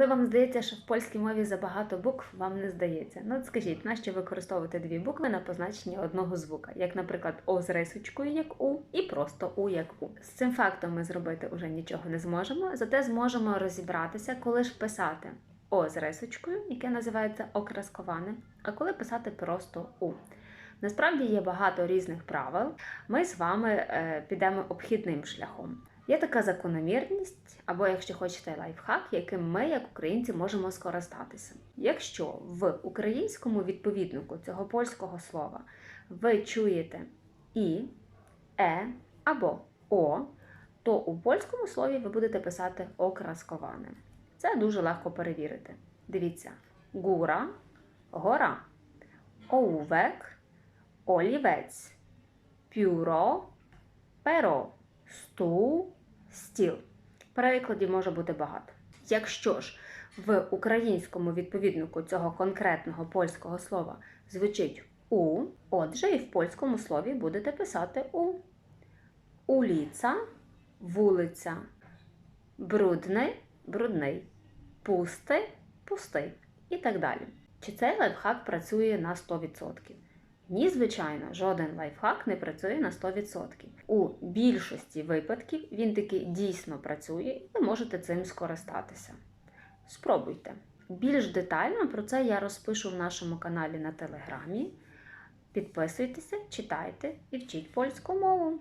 Коли вам здається, що в польській мові забагато букв, вам не здається. Ну от скажіть, нащо використовувати дві букви на позначення одного звука, як, наприклад, О з рисочкою як У, і просто У як У. З цим фактом ми зробити вже нічого не зможемо, зате зможемо розібратися, коли ж писати О з рисочкою, яке називається окрасковане, а коли писати просто У. Насправді є багато різних правил. Ми з вами е, підемо обхідним шляхом. Є така закономірність, або, якщо хочете, лайфхак, яким ми, як українці, можемо скористатися. Якщо в українському відповіднику цього польського слова ви чуєте і, е або о, то у польському слові ви будете писати окрасковане. Це дуже легко перевірити. Дивіться: гура, гора, оувек, олівець, пюро, перо, стул, стіл. Перекладів може бути багато. Якщо ж в українському відповіднику цього конкретного польського слова звучить у, отже, і в польському слові будете писати у. Уліця, вулиця, брудний, брудний, пустий, пустий і так далі. Чи цей лайфхак працює на 100%? Ні, звичайно, жоден лайфхак не працює на 100%. У більшості випадків він таки дійсно працює, і ви можете цим скористатися. Спробуйте. Більш детально про це я розпишу в нашому каналі на телеграмі. Підписуйтеся, читайте і вчіть польську мову.